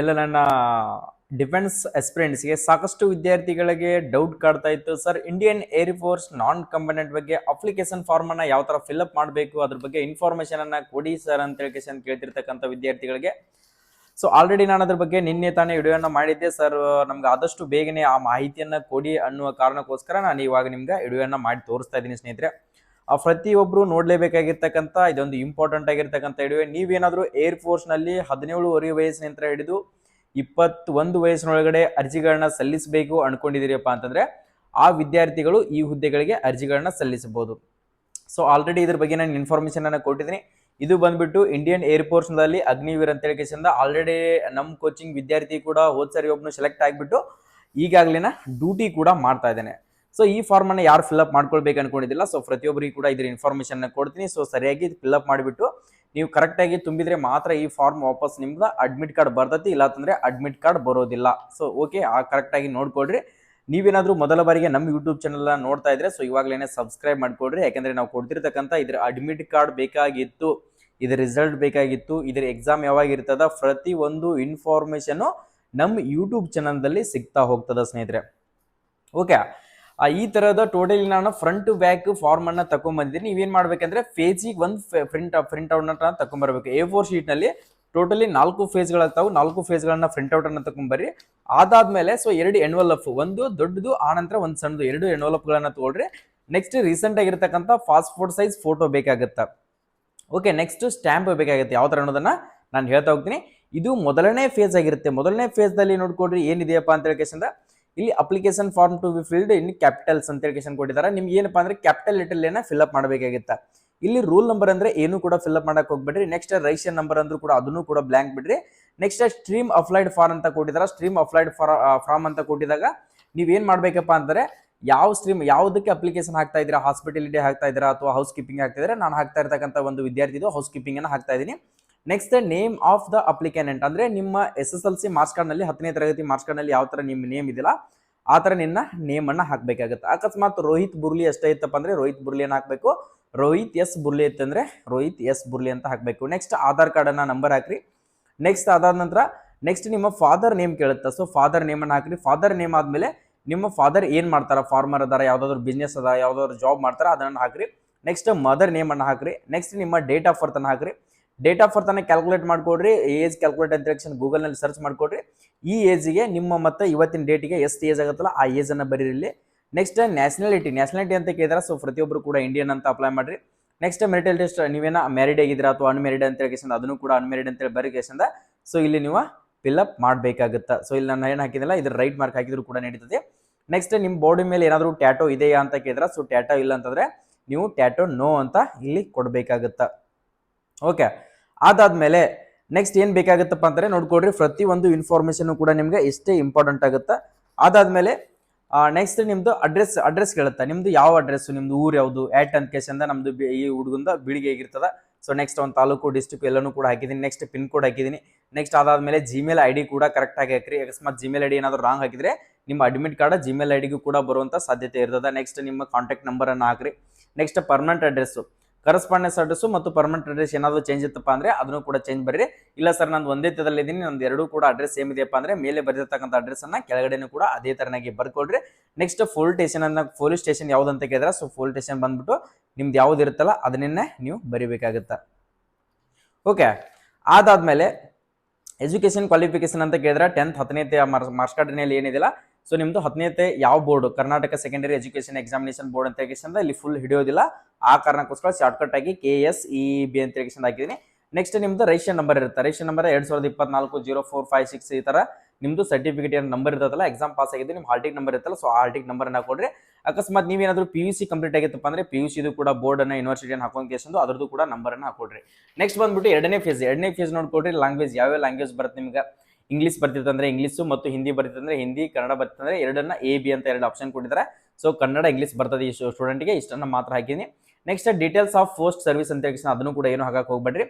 ಎಲ್ಲ ನನ್ನ ಡಿಫೆನ್ಸ್ ಎಸ್ಪಿರೆಂಟ್ಸ್ಗೆ ಸಾಕಷ್ಟು ವಿದ್ಯಾರ್ಥಿಗಳಿಗೆ ಡೌಟ್ ಕಾಡ್ತಾ ಇತ್ತು. Sir Indian air force non combatant ಬಗ್ಗೆ ಅಪ್ಲಿಕೇಶನ್ ಫಾರ್ಮ್ ಅನ್ನ ಯಾವ ತರ ಫಿಲ್ಅಪ್ ಮಾಡಬೇಕು? ಅದ್ರ ಬಗ್ಗೆ ಇನ್ಫಾರ್ಮೇಶನ್ ಅನ್ನ ಕೊಡಿ ಸರ್ ಅಂತ ಹೇಳಿ ಕೇಶನ್ ಕೇಳ್ತಿರ್ತಕ್ಕಂಥ ವಿದ್ಯಾರ್ಥಿಗಳಿಗೆ. ಸೊ ಆಲ್ರೆಡಿ ನಾನು ಅದ್ರ ಬಗ್ಗೆ ನಿನ್ನೆ ತಾನೇ ವಿಡಿಯೋನ ಮಾಡಿದ್ದೆ. ಸರ್ ನಮ್ಗೆ ಆದಷ್ಟು ಬೇಗನೆ ಆ ಮಾಹಿತಿಯನ್ನ ಕೊಡಿ ಅನ್ನುವ ಕಾರಣಕ್ಕೋಸ್ಕರ ನಾನು ಇವಾಗ ನಿಮ್ಗೆ ವಿಡಿಯೋನ ಮಾಡಿ ತೋರಿಸ್ತಾ ಇದ್ದೀನಿ ಸ್ನೇಹಿತರೆ. ಆ ಪ್ರತಿಯೊಬ್ಬರು ನೋಡಲೇಬೇಕಾಗಿರ್ತಕ್ಕಂಥ, ಇದೊಂದು ಇಂಪಾರ್ಟೆಂಟ್ ಆಗಿರ್ತಕ್ಕಂಥ ಇಡುವೆ. ನೀವೇನಾದರೂ ಏರ್ ಫೋರ್ಸ್ನಲ್ಲಿ ಹದಿನೇಳುವರೆ ವಯಸ್ಸಿನಿಂದ ಹಿಡಿದು ಇಪ್ಪತ್ತೊಂದು ವಯಸ್ಸಿನೊಳಗಡೆ ಅರ್ಜಿಗಳನ್ನ ಸಲ್ಲಿಸಬೇಕು ಅನ್ಕೊಂಡಿದ್ದೀರಪ್ಪ ಅಂತಂದ್ರೆ, ಆ ವಿದ್ಯಾರ್ಥಿಗಳು ಈ ಹುದ್ದೆಗಳಿಗೆ ಅರ್ಜಿಗಳನ್ನ ಸಲ್ಲಿಸಬಹುದು. ಸೊ ಆಲ್ರೆಡಿ ಇದ್ರ ಬಗ್ಗೆ ನಾನು ಇನ್ಫಾರ್ಮೇಶನ್ ಅನ್ನ ಕೊಟ್ಟಿದ್ದೀನಿ. ಇದು ಬಂದ್ಬಿಟ್ಟು ಇಂಡಿಯನ್ ಏರ್ ಫೋರ್ಸ್ನಲ್ಲಿ ಅಗ್ನಿವೀರ್ ಅಂತ ಹೇಳಿಕೆಸಿಂದ ಆಲ್ರೆಡಿ ನಮ್ಮ ಕೋಚಿಂಗ್ ವಿದ್ಯಾರ್ಥಿ ಕೂಡ ಹೋದ್ ಸರಿ ಒಬ್ನು ಸೆಲೆಕ್ಟ್ ಆಗಿಬಿಟ್ಟು ಈಗಾಗಲೇ ಡ್ಯೂಟಿ ಕೂಡ ಮಾಡ್ತಾ ಇದ್ದೇನೆ. ಸೊ ಈ ಫಾರ್ಮ್ ಅನ್ನ ಯಾರು ಫಿಲ್ಅಪ್ ಮಾಡ್ಕೊಳ್ಬೇಕು ಅನ್ಕೊಂಡಿದ್ದಿಲ್ಲ. ಸೊ ಪ್ರತಿಯೊಬ್ಬರಿಗೂ ಕೂಡ ಇದ್ರ ಇನ್ಫಾರ್ಮೇಶನ್ ಕೊಡ್ತೀನಿ. ಸೊ ಸರಿಯಾಗಿ ಫಿಲ್ಅಪ್ ಮಾಡಿಬಿಟ್ಟು ನೀವು ಕರೆಕ್ಟಾಗಿ ತುಂಬಿದ್ರೆ ಮಾತ್ರ ಈ ಫಾರ್ಮ್ ವಾಪಸ್ ನಿಮ್ದು ಅಡ್ಮಿಟ್ ಕಾರ್ಡ್ ಬರ್ತೈತಿ. ಇಲ್ಲ ಅಂತಂದ್ರೆ ಅಡ್ಮಿಟ್ ಕಾರ್ಡ್ ಬರೋದಿಲ್ಲ. ಸೊ ಓಕೆ ಆ ಕರೆಕ್ಟಾಗಿ ನೋಡ್ಕೊಡ್ರಿ ನೀವೇನಾದ್ರೂ ಮೊದಲ ಬಾರಿಗೆ ನಮ್ಮ ಯೂಟ್ಯೂಬ್ ಚಾನಲ್ ನೋಡ್ತಾ ಇದ್ರೆ ಸೊ ಇವಾಗಲೇ ಸಬ್ಸ್ಕ್ರೈಬ್ ಮಾಡ್ಕೊಡ್ರಿ ಯಾಕಂದ್ರೆ ನಾವು ಕೊಡ್ತಿರ್ತಕ್ಕಂಥ ಇದ್ರ ಅಡ್ಮಿಟ್ ಕಾರ್ಡ್ ಬೇಕಾಗಿತ್ತು, ಇದ್ರ ರಿಸಲ್ಟ್ ಬೇಕಾಗಿತ್ತು, ಇದ್ರ ಎಕ್ಸಾಮ್ ಯಾವಾಗ ಇರ್ತದ ಪ್ರತಿ ಒಂದು ಇನ್ಫಾರ್ಮೇಶನ್ ನಮ್ಮ ಯೂಟ್ಯೂಬ್ ಚಾನಲ್ದಲ್ಲಿ ಸಿಗ್ತಾ ಹೋಗ್ತದ ಸ್ನೇಹಿತರೆ. ಓಕೆ ಈ ತರದ ಟೋಟಲಿ ನಾನು ಫ್ರಂಟ್ ಬ್ಯಾಕ್ ಫಾರ್ಮ್ ಅನ್ನ ತಗೊಂಡ್ಬಂದಿದ್ದೀನಿ ನೀವೇನ್ ಮಾಡ್ಬೇಕಂದ್ರೆ ಫೇಜಿಗೆ ಒಂದು ಪ್ರಿಂಟ್ ಪ್ರಿಂಟ್ ಔಟ್ ತಗೊಂಡ್ಬರ್ಬೇಕು ಎ ಫೋರ್ ಶೀಟ್ನಲ್ಲಿ ಟೋಟಲಿ ನಾಲ್ಕು ಫೇಸ್ಗಳಾಗ್ತಾವೆ ನಾಲ್ಕು ಫೇಸ್ಗಳನ್ನ ಪ್ರಿಂಟ್ ಔಟ್ ಅನ್ನ ತಗೊಂಡ್ಬರ್ರಿ ಅದಾದ್ಮೇಲೆ ಸೊ ಎರಡು ಎನ್ವಲಪ್ ಒಂದು ದೊಡ್ಡದು ಆನಂತರ ಒಂದು ಸಣ್ಣದು. ಎರಡು ಎನ್ವಲಪ್ಗಳನ್ನ ಗಳನ್ನ ತಗೊಳ್ರಿ. ನೆಕ್ಸ್ಟ್ ರೀಸೆಂಟ್ ಆಗಿರ್ತಕ್ಕಂಥ ಪಾಸ್ಪೋರ್ಟ್ ಸೈಜ್ ಫೋಟೋ ಬೇಕಾಗುತ್ತೆ. ಓಕೆ ನೆಕ್ಸ್ಟ್ ಸ್ಟ್ಯಾಂಪ್ ಬೇಕಾಗುತ್ತೆ. ಯಾವ ಥರ ಅನ್ನೋದನ್ನ ನಾನು ಹೇಳ್ತಾ ಹೋಗ್ತೀನಿ. ಇದು ಮೊದಲನೇ ಫೇಸ್ ಆಗಿರುತ್ತೆ. ಮೊದಲನೇ ಫೇಸ್ ದಲ್ಲಿ ನೋಡ್ಕೊಡ್ರಿ ಏನಿದೆಯಪ್ಪ ಅಂತ ಹೇಳಿ ಇಲ್ಲಿ application form to be filled in capitals ಅಂತ ಕೊಟ್ಟಿದ್ದಾರೆ. ನಿಮ್ಗೆ ಏನಪ್ಪಾ ಅಂದ್ರೆ ಕ್ಯಾಪಿಟಲ್ ಫಿಲ್ ಅಪ್ ಮಾಡಬೇಕಾಗಿತ್ತ? ಇಲ್ಲಿ ರೂಲ್ ನಂಬರ್ ಅಂದ್ರೆ ಏನು ಕೂಡ ಫಿಲ್ ಅಪ್ ಮಾಡಕ್ ಹೋಗ್ಬೇಡ್ರಿ. ನೆಕ್ಸ್ಟ್ ರೈಷನ್ ನಂಬರ್ ಅಂದ್ರೂ ಕೂಡ ಅದನ್ನು ಕೂಡ ಬ್ಲಾಂಕ್ ಬಿಡ್ರಿ. ನೆಕ್ಸ್ಟ್ ಸ್ಟ್ರೀಮ್ ಅಪ್ಲೈಡ್ ಫಾರ್ ಅಂತ ಕೊಟ್ಟಿದ್ದಾರೆ. ಸ್ಟ್ರೀಮ್ ಅಪ್ಲೈಡ್ ಫಾರ್ ಫಾರ್ಮ್ ಅಂತ ಕೊಟ್ಟಿದಾಗ ನೀವೇನ್ ಮಾಡ್ಬೇಕಪ್ಪ ಅಂದ್ರೆ ಯಾವ ಸ್ಟ್ರೀಮ್ ಯಾವುದಕ್ಕೆ ಅಪ್ಲಿಕೇಶನ್ ಹಾಕ್ತಾ ಇದ್ದೀರಾ? ಹಾಸ್ಪಿಟಲಿಟಿ ಹಾಕ್ತಾ ಇದ್ದೀರಾ ಅಥವಾ ಹೌಸ್ ಕೀಪಿಂಗ್ ಹಾಕ್ತಾ ಇದ್ದೀರಾ? ನಾನು ಹಾಕ್ತಾ ಇರ್ತಕ್ಕಂಥ ಒಂದು ವಿದ್ಯಾರ್ಥಿದು ಹೌಸ್ ಕೀಪಿಂಗ್ ಅನ್ನ ಹಾಕ್ತಾ ಇದ್ದೀನಿ. Next name of the applicant ಅಂದ್ರೆ ನಿಮ್ಮ S S L C marks ಕಾರ್ಡ್ನಲ್ಲಿ ಹತ್ತನೇ ತರಗತಿ ಮಾರ್ಕ್ಸ್ ಕಾರ್ಡ್ನಲ್ಲಿ ಯಾವ ತರ ನಿಮ್ಮ ನೇಮ್ ಇದೆಯಲ್ಲ ಆ ತರ ನಿನ್ನ ನೇಮ್ ಅನ್ನ ಹಾಕ್ಬೇಕಾಗುತ್ತೆ. ಅಕಸ್ಮಾತ್ ರೋಹಿತ್ ಬುರ್ಲಿ ಎಷ್ಟೇ ಇತ್ತಪ್ಪ ಅಂದ್ರೆ ರೋಹಿತ್ ಬುರ್ಲಿ ಅನ್ನ ಹಾಕಬೇಕು. ರೋಹಿತ್ ಎಸ್ ಬುರ್ಲಿ ಇತ್ತಂದರೆ ರೋಹಿತ್ ಎಸ್ ಬುರ್ಲಿ ಅಂತ ಹಾಕಬೇಕು. ನೆಕ್ಸ್ಟ್ ಆಧಾರ್ ಕಾರ್ಡ್ ಅನ್ನ ನಂಬರ್ ಹಾಕ್ರಿ. ನೆಕ್ಸ್ಟ್ ಅದಾದ ನಂತರ ನೆಕ್ಸ್ಟ್ ನಿಮ್ಮ ಫಾದರ್ ನೇಮ್ ಕೇಳುತ್ತೆ. ಸೊ ಫಾದರ್ ನೇಮ್ ಅನ್ನ ಹಾಕ್ರಿ. ಫಾದರ್ ನೇಮ್ ಆದಮೇಲೆ ನಿಮ್ಮ ಫಾದರ್ ಏನು ಮಾಡ್ತಾರ? ಫಾರ್ಮರ್ ಅದಾರ, ಯಾವುದಾದ್ರು ಬಿಸ್ನೆಸ್ ಅದ ಯಾವುದಾದ್ರು ಜಾಬ್ ಮಾಡ್ತಾರ, ಅದನ್ನ ಹಾಕ್ರಿ. ನೆಕ್ಸ್ಟ್ ಮದರ್ ನೇಮ್ ಅನ್ನ ಹಾಕ್ರಿ. ನೆಕ್ಸ್ಟ್ ನಿಮ್ಮ ಡೇಟ್ ಆಫ್ ಬರ್ತ್ ಅನ್ನ ಹಾಕ್ರಿ. ಡೇಟ್ ಆಫ್ ಬರ್ತ್ ಅನ್ನ ಕ್ಯಾಲ್ಕುಲೇಟ್ ಮಾಡ್ಕೊಡ್ರಿ ಏಜ್ ಕ್ಯಾಲ್ಕುಲೇಟ್ ಅಂತ ತಕ್ಷಣ ಗೂಗಲ್ನಲ್ಲಿ ಸರ್ಚ್ ಮಾಡ್ಕೊಡ್ರಿ. ಈ ಏಜ್ಗೆ ನಿಮ್ಮ ಮತ್ತು ಇವತ್ತಿನ ಡೇಟಿಗೆ ಎಷ್ಟು ಏಜ್ ಆಗುತ್ತಲ್ಲ ಆ ಏಜ್ ಅನ್ನ ಬರೀರಿ ನೆಕ್ಸ್ಟ್ ನ್ಯಾಷನಾಲಿಟಿ ನ್ಯಾಷನಾಲಿಟಿ ಅಂತ ಕೇಳಿದ್ರೆ ಸೊ ಪ್ರತಿಯೊಬ್ಬರು ಕೂಡ ಇಂಡಿಯನ್ ಅಂತ ಅಪ್ಲೈ ಮಾಡ್ರಿ. ನೆಕ್ಸ್ಟ್ ಮೆರಿಟಲ್ ಟೆಸ್ಟ್ ನೀವೇನ ಮ್ಯಾರಿಡ್ ಆಗಿದ್ದೀರಾ ಅಥವಾ ಅನ್ಮ್ಯಾರಿಡ್ ಅಂತ ಹೇಳಿ ಅದನ್ನು ಕೂಡ ಅನ್ಮ್ಯಾರಿಡ್ ಅಂತ ಹೇಳಿ ಬರೀ ಕೇಸಿಂದ ಸೊ ಇಲ್ಲಿ ನೀವು ಫಿಲ್ಅಪ್ ಮಾಡಬೇಕಾಗುತ್ತೆ. ಸೊ ಇಲ್ಲಿ ನಾನು ಏನು ಹಾಕಿದಿಲ್ಲ ಇದ್ರ ರೈಟ್ ಮಾರ್ಕ್ ಹಾಕಿದ್ರು ಕೂಡ ನಡೀತದೆ. ನೆಕ್ಸ್ಟ್ ನಿಮ್ಮ ಬಾಡಿ ಮೇಲೆ ಏನಾದರೂ ಟ್ಯಾಟೋ ಇದೆಯಾ ಅಂತ ಕೇಳಿದ್ರೆ ಸೊ ಟ್ಯಾಟೋ ಇಲ್ಲ ಅಂತಂದ್ರೆ, ನೀವು ಟ್ಯಾಟೋ ನೋ ಅಂತ ಇಲ್ಲಿ ಕೊಡಬೇಕಾಗುತ್ತೆ. ಓಕೆ ಅದಾದ್ಮೇಲೆ ನೆಕ್ಸ್ಟ್ ಏನು ಬೇಕಾಗುತ್ತಪ್ಪ ಅಂದರೆ ನೋಡ್ಕೊಡ್ರಿ ಒಂದು ಇನ್ಫಾರ್ಮೇಷನ್ ಕೂಡ ನಿಮ್ಗೆ ಇಷ್ಟೇ ಇಂಪಾರ್ಟೆಂಟ್ ಆಗುತ್ತೆ, ಅದಾದಮೇಲೆ ನೆಕ್ಸ್ಟ್ ನಿಮ್ದು ಅಡ್ರೆಸ್ ಅಡ್ರೆಸ್ ಕೇಳುತ್ತೆ, ನಿಮ್ದು ಯಾವ ಅಡ್ರೆಸ್ ನಿಮ್ದು ಊರು ಯಾವುದು ಆ್ಯಟ್ ಅಂತ ಕೇಸಿಂದ ನಮ್ಮದು ಈ ಹುಡುಗಂದ ಬಿಳಿಗೆ ಆಗಿರ್ತದ ಸೊ ನೆಕ್ಸ್ಟ್ ಒಂದು ತಾಲೂಕು ಡಿಸ್ಟಿಕ್ ಎಲ್ಲನೂ ಕೂಡ ಹಾಕಿದ್ದೀನಿ ನೆಕ್ಸ್ಟ್ ಪಿನ್ ಕೋಡ್ ಹಾಕಿದ್ದೀನಿ ನೆಕ್ಸ್ಟ್ ಅದಾದಮೇಲೆ ಜಿಮೇಲ್ ಐ ಡಿ ಕೂಡ ಕರೆಕ್ಟ್ ಆಗಿ ಹಾಕ್ರಿ, ಅಕಸ್ಮಾತ್ ಜಿಮೇಲ್ ಐ ಡಿ ಏನಾದರೂ ರಾಂಗ್ ಹಾಕಿದ್ರೆ, ನಿಮ್ಮ ಅಡ್ಮಿಟ್ ಕಾರ್ಡ್ ಜಿಮೇಲ್ ಐ ಡಿಗೂ ಕೂಡ ಬರುವಂತ ಸಾಧ್ಯತೆ ಇರ್ತದೆ ನೆಕ್ಸ್ಟ್ ನಿಮ್ಮ ಕಾಂಟ್ಯಾಕ್ಟ್ ನಂಬರ್ ಅನ್ನ ಹಾಕ್ರಿ next permanent address correspondence address ಮತ್ತು ಪರ್ಮನೆಂಟ್ ಅಡ್ರೆಸ್ ಏನಾದರೂ ಚೇಂಜ್ ಇತ್ತಪ್ಪ ಅಂದರೆ ಅದನ್ನು ಕೂಡ ಚೇಂಜ್ ಬರ್ರಿ. ಇಲ್ಲ ಸರ್ ನಾನು ಒಂದೇ ಇದ್ದೀನಿ, ನಂದು ಎರಡೂ ಕೂಡ ಅಡ್ರೆಸ್ ಸೇಮ್ ಇದೆಯಪ್ಪ ಅಂದರೆ ಮೇಲೆ ಬರೆದಿರ್ತಕ್ಕಂಥ ಅಡ್ರೆಸ್ ಅನ್ನ ಕೆಳಗಡೆನೂ ಕೂಡ ಅದೇ ತರನಾಗಿ ಬರ್ಕೊಡ್ರಿ. ನೆಕ್ಸ್ಟ್ ಫೋಲ್ ಸ್ಟೇಷನ್ ಅನ್ನ ಪೊಲೀಸ್ ಸ್ಟೇಷನ್ ಯಾವ್ದು ಅಂತ ಕೇಳಿದ್ರೆ ಸೊ ಫೋಲ್ ಸ್ಟೇಷನ್ ಬಂದ್ಬಿಟ್ಟು ನಿಮ್ದು ಯಾವ್ದು ಇರುತ್ತಲ್ಲ ಅದನ್ನೇ ನೀವು ಬರಿಬೇಕಾಗುತ್ತೆ. ಓಕೆ ಅದಾದ್ಮೇಲೆ ಎಜುಕೇಶನ್ ಕ್ವಾಲಿಫಿಕೇಶನ್ ಅಂತ ಕೇಳಿದ್ರೆ ಟೆಂತ್ ಹತ್ತನೇ ಮಾರ್ಕ್ಸ್ ಕಾರ್ಡ್ನಲ್ಲಿ ಏನಿದಿಲ್ಲ ಸೊ ನಿಮ್ದು ಹತ್ತನೇತೆ ಯಾವ board? Karnataka secondary education examination board ಅಂತ ಹೇಳಿ ಇಲ್ಲಿ ಫುಲ್ ಹಿಡಿಯೋದಿಲ್ಲ. ಆ ಕಾರಣಕ್ಕೋಸ್ಕರ ಶಾರ್ಟ್ಕಟ್ ಆಗಿ ಕೆ ಎಸ್ ಇ ಬಿ ಅಂತ ಹೇಳಿ ಹಾಕಿದ್ದೀನಿ ನೆಕ್ಸ್ಟ್ ನಿಮ್ದು ರೇಷನ್ ನಂಬರ್ ಇರುತ್ತೆ. ರೇಷನ್ ನಂಬರ್ ಎರಡ್ ಸಾವಿರದ ಇಪ್ಪತ್ನಾಲ್ಕು, ಜೀರೋ ಫೋರ್ ಫೈವ್ ಸಿಕ್ಸ್ ಈ ತರ ನಿಮ್ದು ಸರ್ಟಿಫಿಕೇಟ್ ಏನು ನಂಬರ್ ಇರುತ್ತಲ್ಲ ಎಕ್ಸಾಮ್ ಪಾಸ್ ಆಗಿದೆ ನಿಮ್ಮ ಹಾಲ್ಟಿಕ್ ನಂಬರ್ ಇರುತ್ತಲ್ಲ ಸೊ ಆ ಹಾಲ್ಟಿಕ್ ನಂಬರ್ ಅನ್ನ ಕೊಡ್ರಿ. ಅಕಸ್ಮಾತ್ ನೀವೇನಾದ್ರೂ ಪಿ ಯು ಸಿ ಕಂಪ್ಲೀಟ್ ಆಗಿತ್ತಪ್ಪ ಅಂದ್ರೆ ಪಿ ಯು ಸಿದು ಕೂಡ ಬೋರ್ಡ್ ಅನ್ನ ಯೂನಿವರ್ಸಿಟಿಯನ್ನು ಹಾಕೊಂಡು ಕೇಸಂದು ಅದ್ರದ್ದು ಕೂಡ ನಂಬರ್ ಅನ್ನ ಹಾಕೊಡ್ರಿ. ನೆಕ್ಸ್ಟ್ ಬಂದ್ಬಿಟ್ಟು ಎರಡನೇ ಫೇಸ್ ಎರಡನೇ ಫೇಸ್ ನೋಡ್ಕೊಡ್ರಿ ಲ್ಯಾಂಗ್ವೇಜ್ ಯಾವ್ಯಾವ ಲ್ಯಾಂಗ್ವೇಜ್ ಬರುತ್ತೆ ನಿಮ್ಗೆ? ಇಂಗ್ಲಿಷ್ ಬರ್ತಿತ್ತಂದ್ರೆ ಇಂಗ್ಲಿಷ್ ಮತ್ತು ಹಿಂದಿ ಬರ್ತಿತ್ತಂದ್ರೆ ಹಿಂದಿ ಕನ್ನಡ ಬರ್ತಿತ್ತಂದ್ರೆ ಎರಡನ್ನ ಎ ಬಿ ಅಂತ ಎರಡು ಆಪ್ಷನ್ ಕೊಟ್ಟಿದ್ದಾರೆ. ಸೊ ಕನ್ನಡ ಇಂಗ್ಲಿಷ್ ಬರ್ತದೆ ಈ ಸ್ಟೂಡೆಂಟ್ಗೆ ಇಷ್ಟನ್ನ ಮಾತ್ರ ಹಾಕಿದ್ದೀನಿ. Next details of post service ಅಂತ ಹೇಳಿ ಅದನ್ನು ಕೂಡ ಏನು ಹಾಕಕ್ಕೆ ಹೋಗ್ಬೇಡ್ರಿ.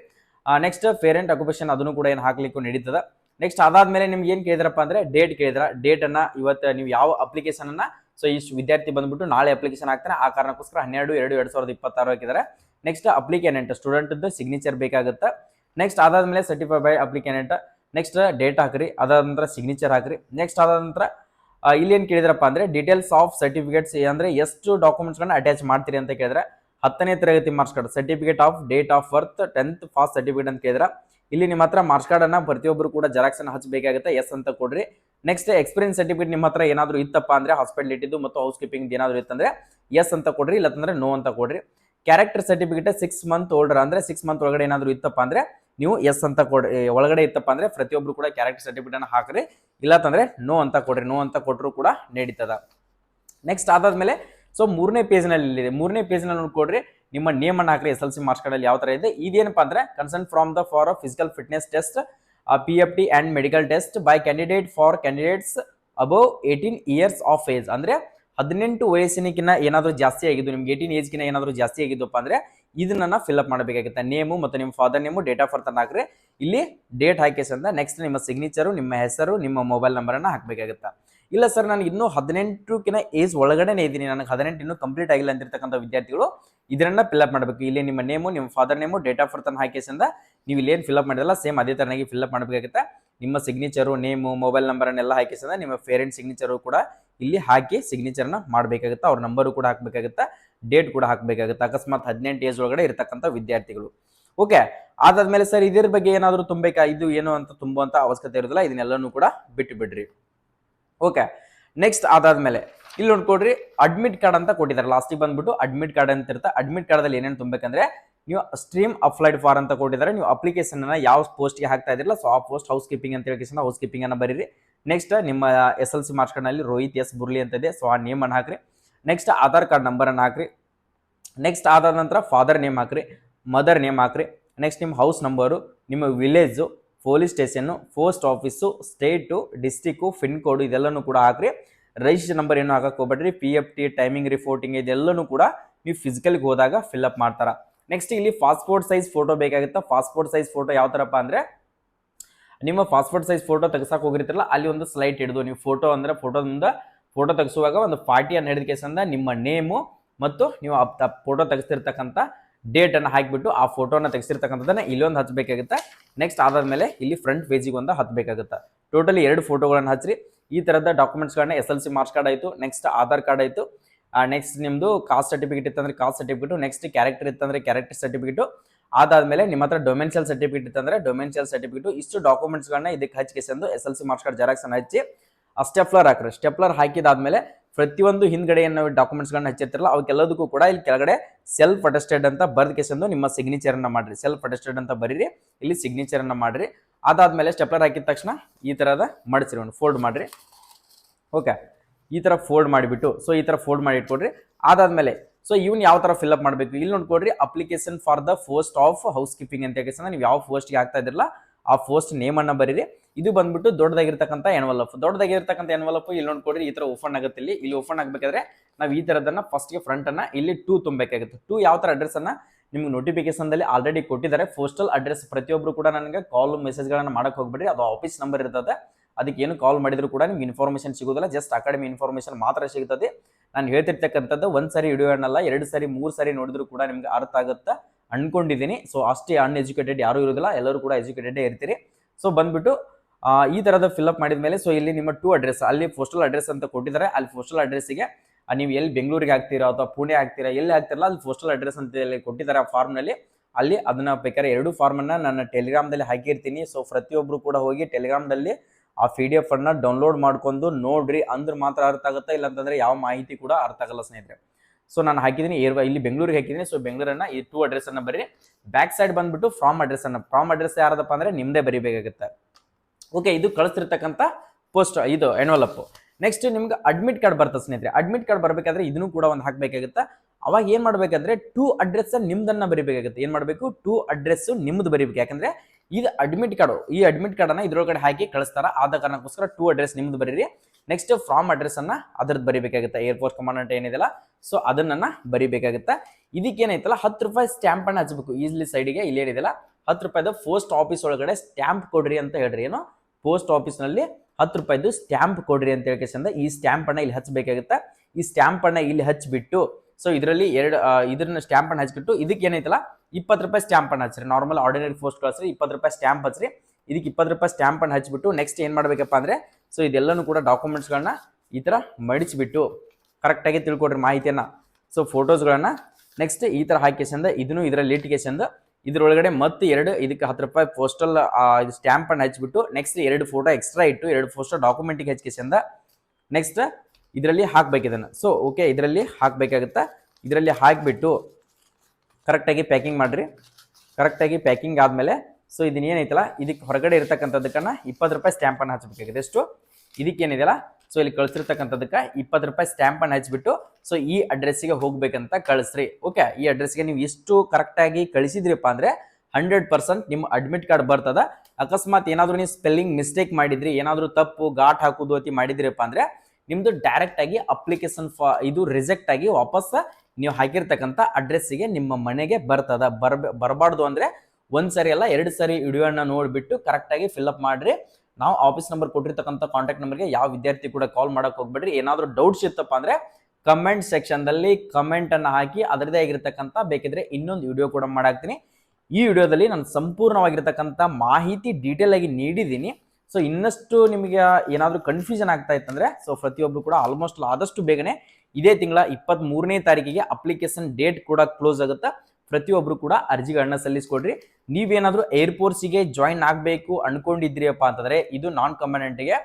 ನೆಕ್ಸ್ಟ್ ಪೇರೆಂಟ್ ಅಕ್ಯುಪೇಷನ್ ಅದನ್ನು ಕೂಡ ಏನು ಹಾಕ್ಲಿಕ್ಕೂ ನಡೀತದೆ. ನೆಕ್ಸ್ಟ್ ಅದಾದ್ಮೇಲೆ ನಿಮ್ಗೆ ಏನು ಕೇಳಿದ್ರಪ್ಪ ಅಂದ್ರೆ ಡೇಟ್ ಕೇಳಿದ್ರ. ಡೇಟ್ ಅನ್ನ ಇವತ್ತು ನೀವು ಯಾವ ಅಪ್ಲಿಕೇಶನ್ ಅನ್ನ ಸೊ ಈ ವಿದ್ಯಾರ್ಥಿ ಬಂದ್ಬಿಟ್ಟು ನಾಳೆ ಅಪ್ಲಿಕೇಶನ್ ಹಾಕ್ತಾರೆ. ಆ ಕಾರಣಕ್ಕೋಸ್ಕರ ಹನ್ನೆರಡು, ಎರಡು ಎರಡು ಸಾವಿರದ ಇಪ್ಪತ್ತಾರು ಹಾಕಿದ್ದಾರೆ. ನೆಕ್ಸ್ಟ್ ಅಪ್ಲಿಕೇನೆಂಟ್ ಸ್ಟೂಡೆಂಟ್ ಸಿಗ್ನೇಚರ್ ಬೇಕಾಗುತ್ತೆ. ನೆಕ್ಸ್ಟ್ ಅದಾದ್ಮೇಲೆ certify by applicant next date ಹಾಕ್ರಿ, ಅದಾದ ನಂತರ ಸಿಗ್ನೇಚರ್ ಹಾಕ್ರಿ. ನೆಕ್ಸ್ಟ್ ಅದಾದ ನಂತರ ಇಲ್ಲಿ ಏನು ಕೇಳಿದ್ರಪ್ಪ ಅಂದರೆ ಡೀಟೇಲ್ಸ್ ಆಫ್ ಸರ್ಟಿಫಿಕೇಟ್ಸ್ ಅಂದರೆ ಎಷ್ಟು ಡಾಕ್ಯುಮೆಂಟ್ಸ್ಗಳನ್ನ ಅಟ್ಯಾಚ್ ಮಾಡ್ತೀರಿ ಅಂತ ಕೇಳಿದ್ರೆ. ಹತ್ತನೇ ತರಗತಿ marks card certificate of date of birth tenth fast certificate ಅಂತ ಕೇಳಿದ್ರೆ. ಇಲ್ಲಿ ನಿಮ್ಮ ಹತ್ರ ಮಾರ್ಕ್ಸ್ ಕಾರ್ಡನ್ನು ಪ್ರತಿಯೊಬ್ಬರು ಕೂಡ ಜೆರಾಕ್ಸ್ ಅನ್ನು ಹಚ್ಚಬೇಕಾಗುತ್ತೆ ಎಸ್ ಅಂತ ಕೊಡ್ರಿ. ನೆಕ್ಸ್ಟ್ ಎಕ್ಸ್ಪೀರಿಯನ್ಸ್ ಸರ್ಟಿಫಿಕೇಟ್ ನಿಮ್ಮ ಹತ್ರ ಏನಾದರೂ ಇತ್ತಪ್ಪ ಅಂದರೆ ಹಾಸ್ಪಿಟಲ್ ಇಟ್ಟಿದ್ದು ಮತ್ತು ಹೌಸ್ ಕೀಪಿಂಗ್ ಏನಾದರೂ ಇತ್ತಂದ್ರೆ ಎಸ್ ಅಂತ ಕೊಡ್ರಿ ಇಲ್ಲಂತಂದ್ರೆ ನೋ ಅಂತ ಕೊಡ್ರಿ. Character certificate six month older ಅಂದರೆ ಸಿಕ್ಸ್ ಮಂತ್ ಒಳಗಡೆ ಏನಾದರೂ ಇತ್ತಪ್ಪ ಅಂದ್ರೆ ನೀವು ಎಸ್ ಅಂತ ಕೊಡ್ರಿ ಒಳಗಡೆ ಇತ್ತಪ್ಪ ಅಂದ್ರೆ ಪ್ರತಿಯೊಬ್ರು ಕೂಡ ಕ್ಯಾರೆಕ್ಟರ್ ಸರ್ಟಿಫಿಕೇಟ್ ಅನ್ನ ಹಾಕ್ರಿ. ಇಲ್ಲಂತಂದ್ರೆ ನೋ ಅಂತ ಕೊಡ್ರಿ. ನೋ ಅಂತ ಕೊಟ್ಟರು ಕೂಡ ನಡೀತದ. ನೆಕ್ಸ್ಟ್ ಅದಾದ್ಮೇಲೆ ಸೊ ಮೂರನೇ ಪೇಜ್ನಲ್ಲಿ ಇಲ್ಲಿದೆ. ಮೂರನೇ ಪೇಜ್ನಲ್ಲಿ ನೋಡ್ಕೊಡ್ರಿ ನಿಮ್ಮ ನೇಮ್ ಅನ್ನ ಹಾಕ್ರಿ ಎಸ್ ಎಲ್ ಸಿ ಮಾರ್ಕ್ಸ್ ಯಾವ ತರ ಇದೆ. ಇದೇನಪ್ಪ ಅಂದ್ರೆ concern from the for physical fitness test P F T and medical test by candidate for candidates above eighteen years of age ಅಂದ್ರೆ ಹದಿನೆಂಟು ವಯಸ್ಸಿನಕಿನ್ನ ಏನಾದರೂ ಜಾಸ್ತಿ ಆಗಿದ್ದು, ನಿಮ್ಗೆ ಏಯ್ಟೀನ್ ಏಜ್ಗಿನ ಏನಾದರೂ ಜಾಸ್ತಿ ಆಗಿದ್ದಪ್ಪ ಅಂದರೆ ಇದನ್ನ ಫಿಲ್ಅಪ್ ಮಾಡಬೇಕಾಗುತ್ತೆ. ನೇಮು ಮತ್ತು ನಿಮ್ಮ father name date of birth ಅನ್ನ ಹಾಕ್ರಿ ಇಲ್ಲಿ ಡೇಟ್ ಹಾಕಿಸಂದ ನೆಕ್ಸ್ಟ್ ನಿಮ್ಮ ಸಿಗ್ನೇಚರು ನಿಮ್ಮ ಹೆಸರು, ನಿಮ್ಮ ಮೊಬೈಲ್ ನಂಬರನ್ನು ಹಾಕಬೇಕಾಗುತ್ತೆ? ಇಲ್ಲ ಸರ್ ನಾನು ಇನ್ನೂ ಹದಿನೆಂಟಕ್ಕಿಂತ ಏಜ್ ಒಳಗಡೆನೇ ಇದ್ದೀನಿ. ನನಗೆ ಹದಿನೆಂಟು ಇನ್ನೂ ಕಂಪ್ಲೀಟ್ ಆಗಿಲ್ಲ ಅಂತಿರ್ತಕ್ಕಂಥ ವಿದ್ಯಾರ್ಥಿಗಳು ಇದನ್ನ ಫಿಲ್ಅಪ್ ಮಾಡಬೇಕು. ಇಲ್ಲಿ ನಿಮ್ಮ ನೇಮು, ನಿಮ್ಮ father name date of birth ಅನ್ನು ಹಾಕಿಸಂದ ನೀವು ಇಲ್ಲೇನು ಫಿಲ್ಅಪ್ ಮಾಡಿದಲ್ಲ ಸೇಮ್ ಅದೇ ತರನಾಗಿ ಫಿಲ್ಅಪ್ ಮಾಡಬೇಕಾಗುತ್ತೆ? ನಿಮ್ಮ ಸಿಗ್ನೇಚರು ನೇಮು ಮೊಬೈಲ್ ನಂಬರನ್ನೆಲ್ಲ ಹಾಕಿಸಂದ ನಿಮ್ಮ ಪೇರೆಂಟ್ ಸಿಗ್ನೇಚರು ಕೂಡ ಇಲ್ಲಿ ಹಾಕಿ ಸಿಗ್ನೇಚರ್ನ ಮಾಡಬೇಕಾಗುತ್ತೆ, ಅವ್ರ ನಂಬರು ಕೂಡ ಹಾಕಬೇಕಾಗುತ್ತೆ ಡೇಟ್ ಕೂಡ ಹಾಕಬೇಕಾಗುತ್ತೆ, ಅಕಸ್ಮಾತ್ ಹದಿನೆಂಟು ಏಜ್ ಒಳಗಡೆ ಇರತಕ್ಕಂಥ ವಿದ್ಯಾರ್ಥಿಗಳು. ಓಕೆ ಅದಾದ್ಮೇಲೆ ಸರ್ ಇದ್ರ ಬಗ್ಗೆ ಏನಾದರೂ ತುಂಬಬೇಕಾ ಇದು ಏನು ಅಂತ ತುಂಬುವಂತ ಅವಶ್ಯಕತೆ ಇರೋದಿಲ್ಲ, ಇದನ್ನೆಲ್ಲನೂ ಕೂಡ ಬಿಟ್ಟು ಬಿಡ್ರಿ. ಓಕೆ ನೆಕ್ಸ್ಟ್ ಅದಾದ್ಮೇಲೆ, ಇಲ್ಲಿ ನೋಡ್ಕೊಡ್ರಿ ಅಡ್ಮಿಟ್ ಕಾರ್ಡ್ ಅಂತ ಕೊಟ್ಟಿದ್ದಾರೆ ಲಾಸ್ಟಿಗೆ ಬಂದ್ಬಿಟ್ಟು ಅಡ್ಮಿಟ್ ಕಾರ್ಡ್ ಅಂತ ಇರುತ್ತೆ ಅಡ್ಮಿಟ್ ಕಾರ್ಡಲ್ಲಿ ಏನೇನು ತುಂಬಬೇಕಂದ್ರೆ ನೀವು ಸ್ಟ್ರೀಮ್ ಅಪ್ಲೈಡ್ ಫಾರ್ ಅಂತ ಕೊಟ್ಟಿದ್ದಾರೆ ನೀವು ಅಪ್ಲಿಕೇಶನ್ ಯಾವ ಪೋಸ್ಟ್ಗೆ ಹಾಕ್ತಾ ಇದ್ರಲ್ಲ ಸೊ ಆ ಪೋಸ್ಟ್ ಹೌಸ್ ಕೀಪಿಂಗ್ ಅಂತ ಹೇಳಿ ಹೌಸ್ ಕೀಪಿಂಗ್ ಅನ್ನ ಬರೀರಿ. ನೆಕ್ಸ್ಟ್ ನಿಮ್ಮ ಎಸ್ ಎಲ್ ಸಿ ಮಾರ್ಕ್ಸ್ ಕಾರ್ಡ್ನಲ್ಲಿ ರೋಹಿತ್ ಎಸ್ ಬುರ್ಲಿ ಅಂತ ಇದೆ. ಸೊ ಆ ನೇಮ್ ಅನ್ನು ಹಾಕ್ರಿ. ನೆಕ್ಸ್ಟ್ ಆಧಾರ್ ಕಾರ್ಡ್ ನಂಬರ್ ಅನ್ನು ಹಾಕ್ರಿ. ನೆಕ್ಸ್ಟ್ ಆದ ನಂತರ ಫಾದರ್ ನೇಮ್ ಹಾಕ್ರಿ. ಮದರ್ ನೇಮ್ ಹಾಕ್ರಿ. ನೆಕ್ಸ್ಟ್ ನಿಮ್ಮ ಹೌಸ್ ನಂಬರು ನಿಮ್ಮ village police station post office state district pin code ಇದೆಲ್ಲನೂ ಕೂಡ ಹಾಕ್ರಿ. ರಿಜಿಸ್ಟರ್ ನಂಬರ್ ಏನು ಹಾಕಕ್ಕೆ ಹೋಗ್ಬೇಡ್ರಿ. P F T timing reporting ಇದೆಲ್ಲನೂ ಕೂಡ ನೀವು ಫಿಸಿಕಲ್ಗೆ ಹೋದಾಗ ಫಿಲ್ಅಪ್ ಮಾಡ್ತಾರೆ. ನೆಕ್ಸ್ಟ್ ಇಲ್ಲಿ ಪಾಸ್ಪೋರ್ಟ್ ಸೈಜ್ ಫೋಟೋ ಬೇಕಾಗುತ್ತೆ. ಪಾಸ್ಪೋರ್ಟ್ ಸೈಜ್ ಫೋಟೋ ಯಾವ ಥರಪ್ಪ ಅಂದರೆ ನಿಮ್ಮ ಪಾಸ್ಪೋರ್ಟ್ ಸೈಜ್ ಫೋಟೋ ತೆಗ್ಸಕ್ಕೆ ಹೋಗಿರ್ತಿರಲ್ಲ, ಅಲ್ಲಿ ಒಂದು ಸ್ಲೈಟ್ ಹಿಡಿದು ನೀವು ಫೋಟೋ ಅಂದರೆ ಫೋಟೋದಿಂದ ಫೋಟೋ ತೆಗೆಸುವಾಗ ಒಂದು ಫಾರ್ಟಿಯನ್ನು ಹಿಡಿದ ಕೇಸಂದ ನಿಮ್ಮ ನೇಮು ಮತ್ತು ನೀವು ಫೋಟೋ ತೆಗೆಸ್ತಿರ್ತಕ್ಕಂಥ ಡೇಟನ್ನು ಹಾಕಿಬಿಟ್ಟು ಆ ಫೋಟೋನ ತೆಗೆಸಿರ್ತಕ್ಕಂಥದ್ದನ್ನ ಇಲ್ಲೊಂದು ಹಚ್ಚಬೇಕಾಗುತ್ತೆ ನೆಕ್ಸ್ಟ್ ಅದಾದ್ಮೇಲೆ ಇಲ್ಲಿ ಫ್ರಂಟ್ ಪೇಜಿಗೆ ಒಂದು ಹತ್ತಬೇಕಾಗುತ್ತೆ ಟೋಟಲಿ ಎರಡು ಫೋಟೋಗಳನ್ನು ಹಚ್ಚಿರಿ ಈ ಥರದ ಡಾಕ್ಯುಮೆಂಟ್ಸ್ಗಳನ್ನ S L C marks card ಆಯಿತು ನೆಕ್ಸ್ಟ್ ಆಧಾರ್ ಕಾರ್ಡ್ ಆಯಿತು ನೆಕ್ಸ್ಟ್ ನಿಮ್ಮದು ಕಾಸ್ಟ್ ಸರ್ಟಿಫಿಕೇಟ್ ಇತ್ತಂದ್ರೆ ಕಾಸ್ಟ್ ಸರ್ಟಿಫಿಕೇಟು ನೆಕ್ಸ್ಟ್ ಕ್ಯಾರೆಕ್ಟರ್ ಇತ್ತಂದರೆ ಕ್ಯಾರೆಕ್ಟರ್ ಸರ್ಟಿಫಿಕೇಟು ಅದಾದ್ಮೇಲೆ ನಿಮ್ಮ ಹತ್ರ ಡೊಮೆನ್ಷಿಯಲ್ ಸರ್ಟಿಫಿಕೇಟ್ ಇತ್ತಂದ್ರೆ ಡೊಮೆನ್ಷಿಯಲ್ ಸರ್ಟಿಫಿಕೇಟ್ ಇಷ್ಟು ಡಾಕ್ಯುಮೆಂಟ್ಸ್ಗಳನ್ನ ಇದಕ್ಕೆ ಹಚ್ಚಿಕೆಸಂದು S L C marks card xerox ಅನ್ನು ಹಚ್ಚಿ ಸ್ಟೆಪ್ಲರ್ ಹಾಕ್ರಿ. ಸ್ಟೆಪ್ಲರ್ ಹಾಕಿದಾದ್ಮೇಲೆ ಪ್ರತಿಯೊಂದು ಹಿಂದ್ಗಡೆ ಏನು ಡಾಕ್ಯುಮೆಂಟ್ಸ್ಗಳನ್ನ ಹಚ್ಚಿರ್ತಾರಲ್ಲ, ಅವಕ್ಕೆಲ್ಲದಕ್ಕೂ ಕೂಡ ಇಲ್ಲಿ ಕೆಳಗಡೆ ಸೆಲ್ಫ್ ಅಟೆಸ್ಟೆಡ್ ಅಂತ ಬರ್ದ್ ಕೇಸಂದು ನಿಮ್ಮ ಸಿಗ್ನೇಚರ್ ಅನ್ನ ಮಾಡ್ರಿ. ಸೆಲ್ಫ್ ಅಟೆಸ್ಟೆಡ್ ಅಂತ ಬರೀರಿ, ಇಲ್ಲಿ ಸಿಗ್ನೇಚರ್ ಅನ್ನ ಮಾಡ್ರಿ. ಅದಾದ್ಮೇಲೆ ಸ್ಟೆಪ್ಲರ್ ಹಾಕಿದ ತಕ್ಷಣ ಈ ತರದ ಮಡಿಸಿರಿ ಒಂದು ಫೋಲ್ಡ್ ಮಾಡ್ರಿ. ಓಕೆ ಈ ಥರ ಫೋಲ್ಡ್ ಮಾಡಿಬಿಟ್ಟು ಸೊ ಈ ಥರ ಫೋಲ್ಡ್ ಮಾಡಿ ಇಟ್ಕೊಡ್ರಿ. ಅದಾದ್ಮೇಲೆ ಸೊ ಇವ್ನ ಯಾವ ತರ ಫಿಲ್ ಅಪ್ ಮಾಡಬೇಕು? ಇಲ್ಲಿ ನೋಡ್ಕೊಡ್ರಿ application for the post of house keeping ಅಂತ ಹೇಳಿ ನೀವು ಯಾವ ಪೋಸ್ಟ್ಗೆ ಆಗ್ತಾ ಇದ್ರಲ್ಲ ಆ ಪೋಸ್ಟ್ ನೇಮ್ ಅನ್ನ ಬರೀರಿ. ಇದು ಬಂದ್ಬಿಟ್ಟು ದೊಡ್ಡದಾಗಿರ್ತಕ್ಕಂಥ ಎನ್ವಲಪ್ ದೊಡ್ಡದಾಗಿರ್ತಕ್ಕಂಥ ಎನ್ವಲಪ್ ಇಲ್ಲಿ ನೋಡ್ಕೊಡ್ರಿ ಈ ತರ ಓಪನ್ ಆಗುತ್ತೆ ಇಲ್ಲಿ. ಇಲ್ಲಿ ಓಪನ್ ಆಗಬೇಕಾದ್ರೆ ನಾವು ಈ ತರದನ್ನ ಫಸ್ಟ್ಗೆ ಫ್ರಂಟ್ ಅನ್ನ ಇಲ್ಲಿ ಟೂ ತುಂಬಬೇಕಾಗುತ್ತೆ. ಟೂ ಯಾವ ತರ ಅಡ್ರೆಸ್ ಅನ್ನ ನಿಮ್ಗೆ ನೋಟಿಫಿಕೇಶನ್ದಲ್ಲಿ ಆಲ್ರೆಡಿ ಕೊಟ್ಟಿದ್ದಾರೆ. ಪೋಸ್ಟಲ್ ಅಡ್ರೆಸ್ ಪ್ರತಿಯೊಬ್ಬರು ಕೂಡ ನನಗೆ ಕಾಲ್ ಮೆಸೇಜ್ಗಳನ್ನ ಮಾಡಕ್ಕೆ ಹೋಗ್ಬೇಡ್ರಿ. ಅದು ಆಫೀಸ್ ನಂಬರ್ ಇರ್ತದೆ. ಅದಕ್ಕೆ ಏನು ಕಾಲ್ ಮಾಡಿದ್ರು ಕೂಡ ನಿಮ್ಗೆ ಇನ್ಫಾರ್ಮೇಷನ್ ಸಿಗೋದಿಲ್ಲ. ಜಸ್ಟ್ ಅಕಾಡೆಮಿ ಇನ್ಫಾರ್ಮೇಷನ್ ಮಾತ್ರ ಸಿಗ್ತದೆ. ನಾನು ಹೇಳ್ತಿರ್ತಕ್ಕಂಥದ್ದು ಒಂದು ಸಾರಿ ವಿಡಿಯೋ ಅನ್ನಲ್ಲ ಎರಡು ಸಾರಿ, ಮೂರು ಸಾರಿ ನೋಡಿದ್ರು ಕೂಡ ನಿಮ್ಗೆ ಅರ್ಥ ಆಗುತ್ತೆ? ಅನ್ಕೊಂಡಿದ್ದೀನಿ ಸೊ ಅಷ್ಟೇ ಅನ್ಎಜುಕೇಟೆಡ್ ಯಾರು ಇರೋದಿಲ್ಲ, ಎಲ್ಲರೂ ಕೂಡ ಎಜುಕೇಟೆಡ್ ಇರ್ತೀರಿ. ಸೊ ಬಂದ್ಬಿಟ್ಟು ಈ ತರದ ಫಿಲ್ಅಪ್ ಮಾಡಿದ ಮೇಲೆ ಸೊ ಇಲ್ಲಿ ನಿಮ್ಮ ಟೂ ಅಡ್ರೆಸ್ ಅಲ್ಲಿ ಪೋಸ್ಟಲ್ ಅಡ್ರೆಸ್ ಅಂತ ಕೊಟ್ಟಿದ್ದಾರೆ. ಅಲ್ಲಿ ಪೋಸ್ಟಲ್ ಅಡ್ರೆಸ್ಸಿಗೆ ನೀವು ಎಲ್ಲಿ ಬೆಂಗಳೂರಿಗೆ ಹಾಕ್ತೀರಾ ಅಥವಾ ಪುಣೆ ಹಾಕ್ತೀರಾ, ಎಲ್ಲಿ ಆಗ್ತಿರಲ್ಲ ಅಲ್ಲಿ ಪೋಸ್ಟಲ್ ಅಡ್ರೆಸ್ ಅಂತ ಇಲ್ಲಿ ಕೊಟ್ಟಿದ್ದಾರೆ ಆ ಫಾರ್ಮ್ನಲ್ಲಿ ಅಲ್ಲಿ ಅದನ್ನ ಬೇಕಾದ್ರೆ ಎರಡು ಫಾರ್ಮನ್ನು ನಾನು ಟೆಲಿಗ್ರಾಮ್ದಲ್ಲಿ ಹಾಕಿರ್ತೀನಿ. ಸೊ ಪ್ರತಿಯೊಬ್ಬರು ಕೂಡ ಹೋಗಿ ಟೆಲಿಗ್ರಾಮ್ದಲ್ಲಿ ಆ ಪಿ ಡಿ ಎಫ್ ಅನ್ನ ಡೌನ್ಲೋಡ್ ಮಾಡ್ಕೊಂಡು ನೋಡ್ರಿ ಅಂದ್ರೆ ಮಾತ್ರ ಅರ್ಥ ಆಗುತ್ತೆ? ಇಲ್ಲ ಅಂತಂದ್ರೆ ಯಾವ ಮಾಹಿತಿ ಕೂಡ ಅರ್ಥ ಆಗಲ್ಲ ಸ್ನೇಹಿತರೆ. ಸೊ ನಾನು ಹಾಕಿದ್ದೀನಿ ಏರ್ ಇಲ್ಲಿ ಬೆಂಗಳೂರಿಗೆ ಹಾಕಿದ್ದೀನಿ. ಸೊ ಬೆಂಗಳೂರನ್ನ ಈ ಟೂ ಅಡ್ರೆಸ್ ಅನ್ನ ಬರೀ ಬ್ಯಾಕ್ ಸೈಡ್ ಬಂದ್ಬಿಟ್ಟು ಫ್ರಾಮ್ ಅಡ್ರೆಸ್ ಅನ್ನ ಫ್ರಾಮ್ ಅಡ್ರೆಸ್ ಯಾರದಪ್ಪ ಅಂದ್ರೆ ನಿಮ್ದೇ ಬರಿಬೇಕಾಗುತ್ತೆ. ಓಕೆ ಇದು ಕಳಿಸ್ತಿರ್ತಕ್ಕಂಥ ಪೋಸ್ಟ್ ಇದು ಎನ್ವಲಪ್ ನೆಕ್ಸ್ಟ್ ನಿಮ್ಗೆ ಅಡ್ಮಿಟ್ ಕಾರ್ಡ್ ಬರ್ತದೆ ಸ್ನೇಹಿತರೆ. ಅಡ್ಮಿಟ್ ಕಾರ್ಡ್ ಬರಬೇಕಾದ್ರೆ ಇದನ್ನು ಕೂಡ ಒಂದು ಹಾಕಬೇಕಾಗುತ್ತೆ. ಅವಾಗ ಏನ್ ಮಾಡ್ಬೇಕಂದ್ರೆ ಟೂ ಅಡ್ರೆಸ್ ನಿಮ್ದನ್ನ ಬರಿಬೇಕಾಗುತ್ತೆ. ಏನ್ ಮಾಡಬೇಕು? ಟೂ ಅಡ್ರೆಸ್ ನಿಮ್ದು ಬರಿಬೇಕು. ಯಾಕಂದ್ರೆ ಇದು ಅಡ್ಮಿಟ್ ಕಾರ್ಡ್ ಈ ಅಡ್ಮಿಟ್ ಕಾರ್ಡ್ ಅನ್ನ ಇದ್ರೊಳಗಡೆ ಹಾಕಿ ಕಳಿಸ್ತಾರ. ಆದ ಕಾರಣಕ್ಕೋಸ್ಕರ ಟೂ ಅಡ್ರೆಸ್ ನಿಮ್ದು ಬರೀರಿ. ನೆಕ್ಸ್ಟ್ ಫ್ರಾಮ್ ಅಡ್ರೆಸ್ ಅನ್ನ ಅದ್ರದ್ದು ಬರಿಬೇಕಾಗುತ್ತೆ. ಏರ್ಪೋರ್ಟ್ ಕಮಾಂಡೆಂಟ್ ಏನಿದೆಲ್ಲ ಸೊ ಅದನ್ನ ಬರಿಬೇಕಾಗುತ್ತೆ. ಇದಕ್ಕೇನೈತಲ್ಲ ಹತ್ತು ರೂಪಾಯಿ ಸ್ಟ್ಯಾಂಪ್ ಅನ್ನ ಹಚ್ಚಬೇಕು ಈಸ್ಲಿ ಸೈಡಿಗೆ ಇಲ್ಲಿ ಏನಿದೆಲ್ಲ ಹತ್ತು ರೂಪಾಯಿದು ಪೋಸ್ಟ್ ಆಫೀಸ್ ಒಳಗಡೆ ಸ್ಟ್ಯಾಂಪ್ ಕೊಡ್ರಿ ಅಂತ ಹೇಳ್ರಿ. ಏನು? ಪೋಸ್ಟ್ ಆಫೀಸ್ನಲ್ಲಿ ಹತ್ತು ರೂಪಾಯಿದು ಸ್ಟ್ಯಾಂಪ್ ಕೊಡ್ರಿ ಅಂತ ಹೇಳ್ಕೆಸಂದ ಈ ಸ್ಟ್ಯಾಂಪ್ ಅನ್ನ ಇಲ್ಲಿ ಹಚ್ಚಬೇಕಾಗುತ್ತೆ ಈ ಸ್ಟ್ಯಾಂಪ್ ಅನ್ನ ಇಲ್ಲಿ ಹಚ್ಬಿಟ್ಟು ಸೊ ಇದರಲ್ಲಿ ಎರಡು ಇದನ್ನ ಸ್ಟ್ಯಾಂಪ್ ಅನ್ನು ಹಚ್ಬಿಟ್ಟು ಇದಕ್ಕೆ ಏನೈತಲ್ಲ ಇಪ್ಪತ್ತು ರೂಪಾಯಿ ಸ್ಟ್ಯಾಂಪ್ ಅನ್ನು ಹಚ್ಚಿರಿ. ನಾರ್ಮಲ್ ಆರ್ಡಿನರಿ ಪೋಸ್ಟ್ ಕಳಿಸ್ರಿ ಇಪ್ಪತ್ತು ರೂಪಾಯಿ ಸ್ಟ್ಯಾಂಪ್ ಹಚ್ಚಿರಿ. ಇದಕ್ಕೆ ಇಪ್ಪತ್ತು ರೂಪಾಯಿ ಸ್ಟ್ಯಾಂಪ್ ಅನ್ನು ಹಚ್ಬಿಟ್ಟು ನೆಕ್ಸ್ಟ್ ಏನು ಮಾಡಬೇಕಪ್ಪ ಅಂದರೆ ಸೊ ಇದೆಲ್ಲನೂ ಕೂಡ ಡಾಕ್ಯುಮೆಂಟ್ಸ್ಗಳನ್ನ ಈ ಥರ ಮಡಿಸಿಬಿಟ್ಟು ಕರೆಕ್ಟಾಗಿ ತಿಳ್ಕೊಡ್ರಿ ಮಾಹಿತಿಯನ್ನು. ಸೊ ಫೋಟೋಸ್ಗಳನ್ನು ನೆಕ್ಸ್ಟ್ ಈ ಥರ ಹಾಕಿಸಂದ, ಇದನ್ನು ಇದರಲ್ಲಿ ಇಟ್ಕೇಸಂದ, ಇದರೊಳಗಡೆ ಮತ್ತೆ ಎರಡು, ಇದಕ್ಕೆ ಹತ್ತು ರೂಪಾಯಿ ಪೋಸ್ಟಲ್ ಇದು ಸ್ಟ್ಯಾಂಪ್ ಅನ್ನು ಹಚ್ಬಿಟ್ಟು ನೆಕ್ಸ್ಟ್ ಎರಡು ಫೋಟೋ ಎಕ್ಸ್ಟ್ರಾ ಇಟ್ಟು, ಎರಡು ಫೋಟೋ ಡಾಕ್ಯುಮೆಂಟಿಗೆ ಹಚ್ಕೇಸಂದ ನೆಕ್ಸ್ಟ್ ಇದರಲ್ಲಿ ಹಾಕ್ಬೇಕು ಇದನ್ನು. ಸೊ ಓಕೆ ಇದರಲ್ಲಿ ಹಾಕಬೇಕಾಗುತ್ತಾ? ಇದರಲ್ಲಿ ಹಾಕಿಬಿಟ್ಟು ಕರೆಕ್ಟಾಗಿ ಪ್ಯಾಕಿಂಗ್ ಮಾಡಿರಿ. ಕರೆಕ್ಟಾಗಿ ಪ್ಯಾಕಿಂಗ್ ಆದಮೇಲೆ ಸೊ ಇದನ್ನ ಏನೈತಲ್ಲ ಇದಕ್ಕೆ ಹೊರಗಡೆ ಇರ್ತಕ್ಕಂಥದ್ದಕ್ಕನ್ನ ಇಪ್ಪತ್ತು ರೂಪಾಯಿ ಸ್ಟ್ಯಾಂಪನ್ನು ಹಚ್ಚಬೇಕಾಗಿದೆ ಎಷ್ಟು ಇದಕ್ಕೇನಿದೆಯಲ್ಲ ಸೊ ಇಲ್ಲಿ ಕಳಿಸಿರ್ತಕ್ಕಂಥದ್ದಕ್ಕೆ ಇಪ್ಪತ್ತು ರೂಪಾಯಿ ಸ್ಟ್ಯಾಂಪನ್ನು ಹಚ್ಬಿಟ್ಟು ಸೊ ಈ ಅಡ್ರೆಸ್ಸಿಗೆ ಹೋಗ್ಬೇಕಂತ ಕಳಿಸ್ರಿ. ಓಕೆ ಈ ಅಡ್ರೆಸ್ಗೆ ನೀವು ಎಷ್ಟು ಕರೆಕ್ಟಾಗಿ ಕಳಿಸಿದ್ರಿಪ್ಪ ಅಂದರೆ ಹಂಡ್ರೆಡ್ ಪರ್ಸೆಂಟ್ ನಿಮ್ಮ ಅಡ್ಮಿಟ್ ಕಾರ್ಡ್ ಬರ್ತದ. ಅಕಸ್ಮಾತ್ ಏನಾದರೂ ನೀವು ಸ್ಪೆಲ್ಲಿಂಗ್ ಮಿಸ್ಟೇಕ್ ಮಾಡಿದ್ರಿ, ಏನಾದರೂ ತಪ್ಪು, ಘಾಟ್ ಹಾಕೋದು ಅತಿ ಮಾಡಿದ್ರಪ್ಪ ಅಂದರೆ ನಿಮ್ಮದು ಡೈರೆಕ್ಟಾಗಿ ಅಪ್ಲಿಕೇಶನ್ ಫಾ ಇದು ರಿಜೆಕ್ಟ್ ಆಗಿ ವಾಪಸ್ ನೀವು ಹಾಕಿರ್ತಕ್ಕಂಥ ಅಡ್ರೆಸ್ಸಿಗೆ ನಿಮ್ಮ ಮನೆಗೆ ಬರ್ತದ. ಬರ್ ಬರಬಾರ್ದು ಅಂದರೆ ಒಂದು ಸರಿ ಅಲ್ಲ, ಎರಡು ಸರಿ ವಿಡಿಯೋನ ನೋಡಿಬಿಟ್ಟು ಕರೆಕ್ಟಾಗಿ ಫಿಲ್ಅಪ್ ಮಾಡಿರಿ. ನಾವು ಆಫೀಸ್ ನಂಬರ್ ಕೊಟ್ಟಿರ್ತಕ್ಕಂಥ ಕಾಂಟ್ಯಾಕ್ಟ್ ನಂಬರ್ಗೆ ಯಾವ ವಿದ್ಯಾರ್ಥಿ ಕೂಡ ಕಾಲ್ ಮಾಡೋಕೆ ಹೋಗ್ಬೇಡ್ರಿ. ಏನಾದರೂ ಡೌಟ್ಸ್ ಇತ್ತಪ್ಪ ಅಂದರೆ ಕಮೆಂಟ್ ಸೆಕ್ಷನ್ದಲ್ಲಿ ಕಮೆಂಟನ್ನು ಹಾಕಿ ಅದರದೇ ಆಗಿರ್ತಕ್ಕಂಥ ಬೇಕಿದ್ರೆ ಇನ್ನೊಂದು ವಿಡಿಯೋ ಕೂಡ ಮಾಡಾಕ್ತೀನಿ. ಈ ವಿಡಿಯೋದಲ್ಲಿ ನಾನು ಸಂಪೂರ್ಣವಾಗಿರ್ತಕ್ಕಂಥ ಮಾಹಿತಿ ಡೀಟೇಲ್ ಆಗಿ ನೀಡಿದ್ದೀನಿ. ಸೊ ಇನ್ನಷ್ಟು ನಿಮಗೆ ಏನಾದರೂ ಕನ್ಫ್ಯೂಷನ್ ಆಗ್ತಾ ಇತ್ತಂದ್ರೆ ಸೊ ಪ್ರತಿಯೊಬ್ಬರು ಕೂಡ ಆಲ್ಮೋಸ್ಟ್ ಆದಷ್ಟು ಬೇಗನೆ ಇದೇ ತಿಂಗಳ ಇಪ್ಪತ್ತ್ ಮೂರನೇ ತಾರೀಕಿಗೆ ಅಪ್ಲಿಕೇಶನ್ ಡೇಟ್ ಕೂಡ ಕ್ಲೋಸ್ ಆಗುತ್ತೆ. ಪ್ರತಿಯೊಬ್ಬರು ಕೂಡ ಅರ್ಜಿಗಳನ್ನ ಸಲ್ಲಿಸ್ಕೊಡ್ರಿ. ನೀವೇನಾದರೂ ಏರ್ಫೋರ್ಸಿಗೆ ಜಾಯಿನ್ ಆಗಬೇಕು ಅನ್ಕೊಂಡಿದ್ರಿಯಪ್ಪ ಅಂತಂದ್ರೆ, ಇದು ನಾನ್ ಕಮನೆಂಟ್ಗೆ